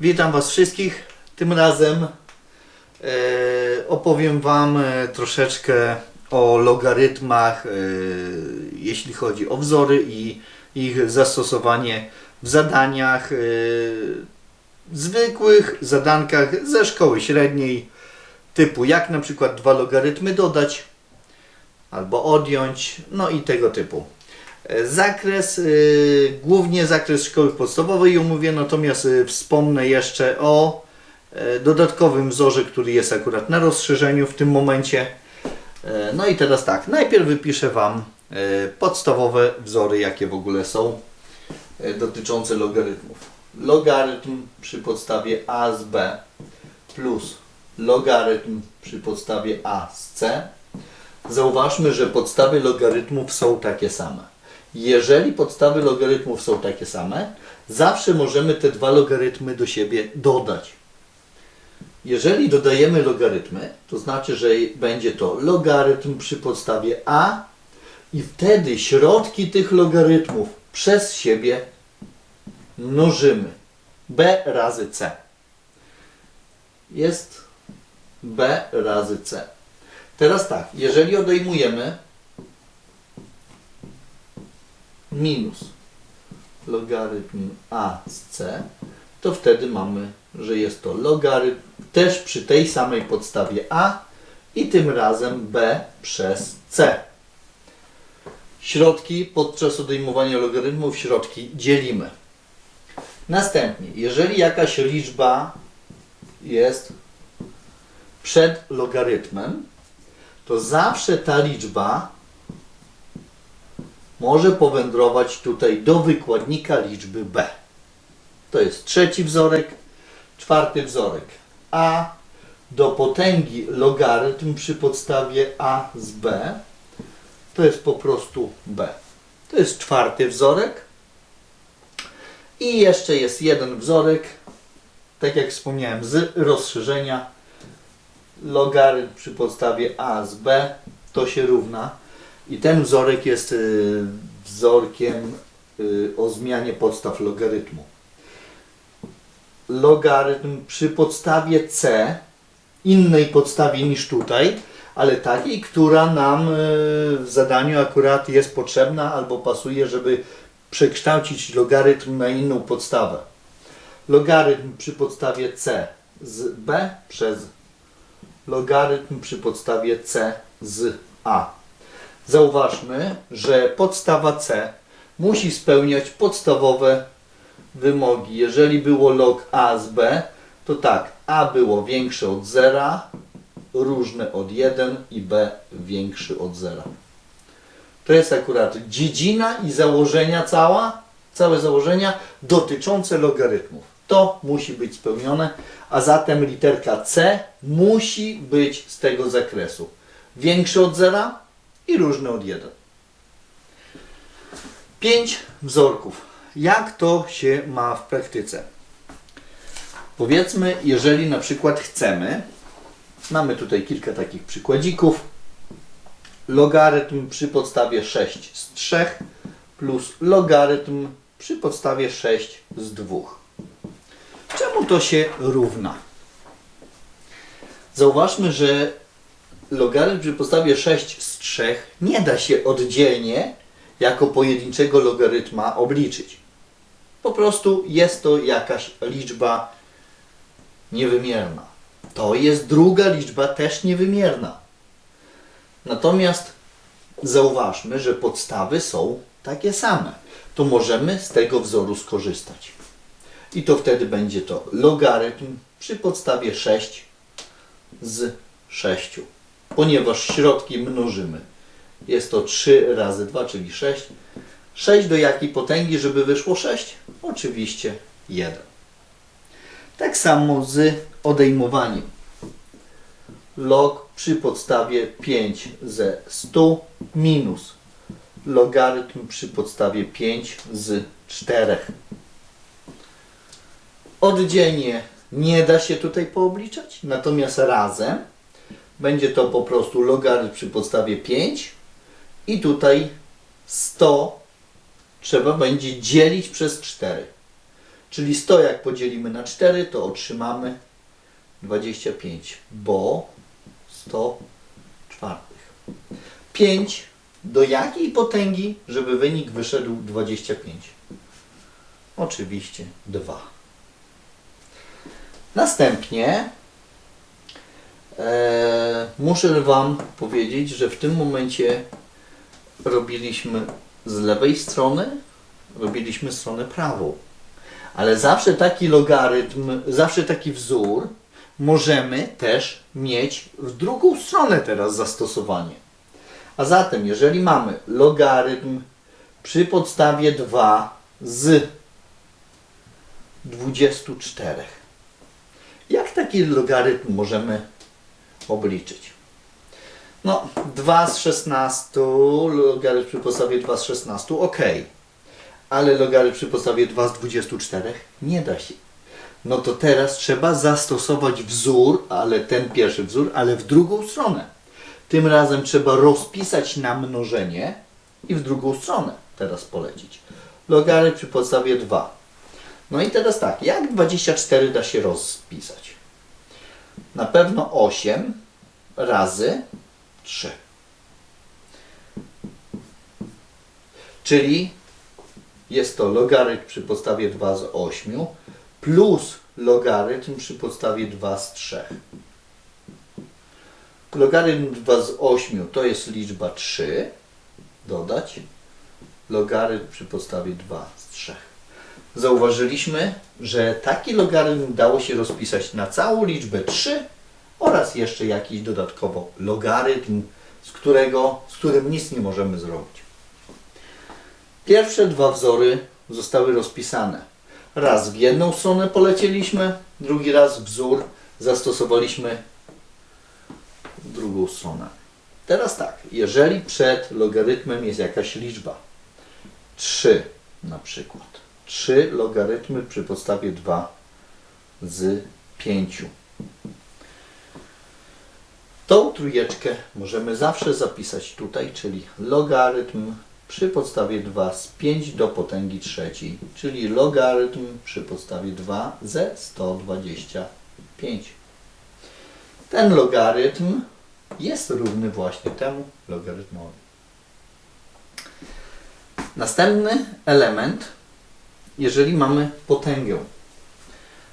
Witam Was wszystkich. Tym razem e, opowiem Wam e, troszeczkę o logarytmach, e, jeśli chodzi o wzory i ich zastosowanie w zadaniach, zwykłych zadankach ze szkoły średniej, typu jak na przykład dwa logarytmy dodać albo odjąć, no i tego typu. E, Zakres, y, głównie zakres szkoły podstawowej omówię, natomiast y, wspomnę jeszcze o e, dodatkowym wzorze, który jest akurat na rozszerzeniu w tym momencie. E, No i teraz tak, najpierw wypiszę Wam e, podstawowe wzory, jakie w ogóle są e, dotyczące logarytmów. Logarytm przy podstawie a z b plus logarytm przy podstawie a z c. Zauważmy, że podstawy logarytmów są takie same. Jeżeli podstawy logarytmów są takie same, zawsze możemy te dwa logarytmy do siebie dodać. Jeżeli dodajemy logarytmy, to znaczy, że będzie to logarytm przy podstawie a i wtedy środki tych logarytmów przez siebie mnożymy. b razy c. Jest b razy c. Teraz tak, jeżeli odejmujemy minus logarytm a z c, to wtedy mamy, że jest to logarytm też przy tej samej podstawie a i tym razem b przez c. Środki podczas odejmowania logarytmów środki dzielimy. Następnie, jeżeli jakaś liczba jest przed logarytmem, to zawsze ta liczba może powędrować tutaj do wykładnika liczby b. To jest trzeci wzorek, czwarty wzorek. a do potęgi logarytm przy podstawie a z b to jest po prostu b. To jest czwarty wzorek. I jeszcze jest jeden wzorek, tak jak wspomniałem, z rozszerzenia logarytm przy podstawie a z b to się równa i ten wzorek jest y, wzorkiem y, o zmianie podstaw logarytmu. Logarytm przy podstawie c, innej podstawie niż tutaj, ale takiej, która nam y, w zadaniu akurat jest potrzebna albo pasuje, żeby przekształcić logarytm na inną podstawę. Logarytm przy podstawie c z b przez logarytm przy podstawie c z a. Zauważmy, że podstawa c musi spełniać podstawowe wymogi. Jeżeli było log a z b, to tak, a było większe od 0, różne od 1 i b większy od 0. To jest akurat dziedzina i założenia cała, całe założenia dotyczące logarytmów. To musi być spełnione, a zatem literka C musi być z tego zakresu. Większy od 0 i różny od 1. 5 wzorków. Jak to się ma w praktyce? Powiedzmy, jeżeli na przykład chcemy, mamy tutaj kilka takich przykładzików, logarytm przy podstawie 6 z 3 plus logarytm przy podstawie 6 z 2. Czemu to się równa? Zauważmy, że logarytm przy podstawie 6 z 3 nie da się oddzielnie jako pojedynczego logarytma obliczyć. Po prostu jest to jakaś liczba niewymierna. To jest druga liczba też niewymierna. Natomiast zauważmy, że podstawy są takie same. To możemy z tego wzoru skorzystać. I to wtedy będzie to logarytm przy podstawie 6 z 6. Ponieważ środki mnożymy. Jest to 3 razy 2, czyli 6. 6 do jakiej potęgi, żeby wyszło 6? Oczywiście 1. Tak samo z odejmowaniem. Log przy podstawie 5 ze 100 minus logarytm przy podstawie 5 z 4. Oddzielnie nie da się tutaj poobliczać, natomiast razem będzie to po prostu logarytm przy podstawie 5 i tutaj 100 trzeba będzie dzielić przez 4. Czyli 100 jak podzielimy na 4, to otrzymamy 25, bo 100 czwartych. 5 do jakiej potęgi, żeby wynik wyszedł 25? Oczywiście 2. Następnie e, muszę Wam powiedzieć, że w tym momencie robiliśmy z lewej strony, robiliśmy stronę prawą. Ale zawsze taki logarytm, zawsze taki wzór możemy też mieć w drugą stronę teraz zastosowanie. A zatem, jeżeli mamy logarytm przy podstawie 2 z 24, jak taki logarytm możemy obliczyć? No, 2 z 16, logarytm przy podstawie 2 z 16, ok. Ale logarytm przy podstawie 2 z 24 nie da się. No to teraz trzeba zastosować wzór, ale ten pierwszy wzór, ale w drugą stronę. Tym razem trzeba rozpisać na mnożenie i w drugą stronę teraz polecić. Logarytm przy podstawie 2. No i teraz tak, jak 24 da się rozpisać? Na pewno 8 razy 3. Czyli jest to logarytm przy podstawie 2 z 8 plus logarytm przy podstawie 2 z 3. Logarytm 2 z 8 to jest liczba 3. Dodać logarytm przy podstawie 2 z 3. Zauważyliśmy, że taki logarytm dało się rozpisać na całą liczbę 3 oraz jeszcze jakiś dodatkowo logarytm, z, którego, z którym nic nie możemy zrobić. Pierwsze dwa wzory zostały rozpisane. Raz w jedną stronę polecieliśmy, drugi raz wzór zastosowaliśmy w drugą stronę. Teraz tak, jeżeli przed logarytmem jest jakaś liczba, 3 na przykład, 3 logarytmy przy podstawie 2 z 5. Tą trójeczkę możemy zawsze zapisać tutaj, czyli logarytm przy podstawie 2 z 5 do potęgi trzeciej, czyli logarytm przy podstawie 2 ze 125. Ten logarytm jest równy właśnie temu logarytmowi. Następny element, jeżeli mamy potęgę,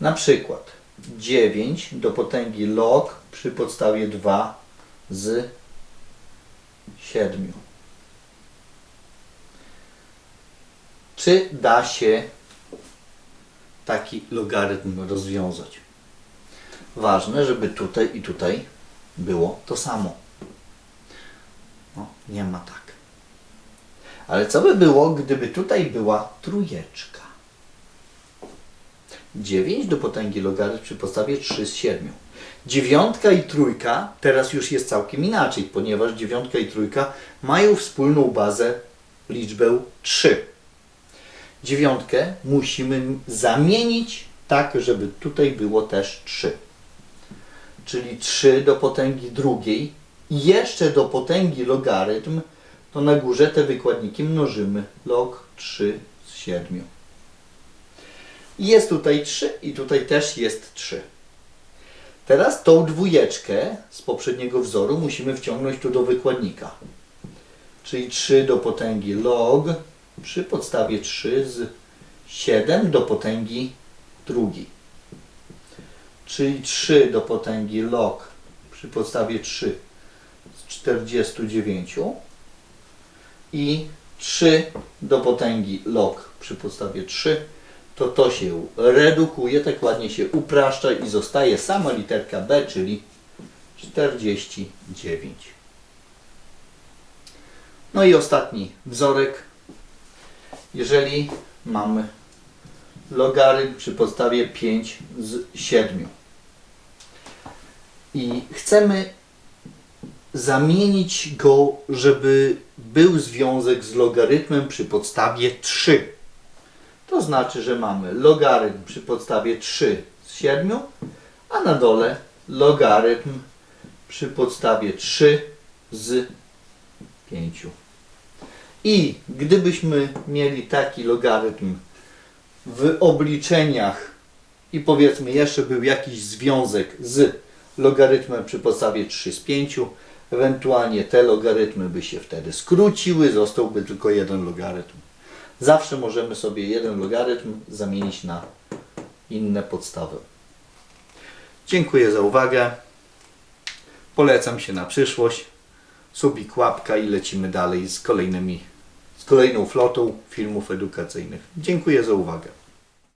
na przykład 9 do potęgi log przy podstawie 2 z 7. Czy da się taki logarytm rozwiązać? Ważne, żeby tutaj i tutaj było to samo. No, nie ma tak. Ale co by było, gdyby tutaj była trójeczka? 9 do potęgi logarytm przy podstawie 3 z 7. Dziewiątka i trójka teraz już jest całkiem inaczej, ponieważ dziewiątka i trójka mają wspólną bazę liczbę 3. Dziewiątkę musimy zamienić tak, żeby tutaj było też 3. Czyli 3 do potęgi drugiej i jeszcze do potęgi logarytm, to na górze te wykładniki mnożymy log 3 z 7. Jest tutaj 3 i tutaj też jest 3. Teraz tą dwójeczkę z poprzedniego wzoru musimy wciągnąć tu do wykładnika. Czyli 3 do potęgi log przy podstawie 3 z 7 do potęgi drugiej. Czyli 3 do potęgi log przy podstawie 3 z 49 i 3 do potęgi log przy podstawie 3 to to się redukuje, tak ładnie się upraszcza i zostaje sama literka B, czyli 49. No i ostatni wzorek. Jeżeli mamy logarytm przy podstawie 5 z 7 i chcemy zamienić go, żeby był związek z logarytmem przy podstawie 3 to znaczy, że mamy logarytm przy podstawie 3 z 7, a na dole logarytm przy podstawie 3 z 5. I gdybyśmy mieli taki logarytm w obliczeniach i powiedzmy jeszcze był jakiś związek z logarytmem przy podstawie 3 z 5, ewentualnie te logarytmy by się wtedy skróciły, zostałby tylko jeden logarytm. Zawsze możemy sobie jeden logarytm zamienić na inne podstawy. Dziękuję za uwagę. Polecam się na przyszłość. Subik, łapka i lecimy dalej z kolejnymi, z kolejną flotą filmów edukacyjnych. Dziękuję za uwagę.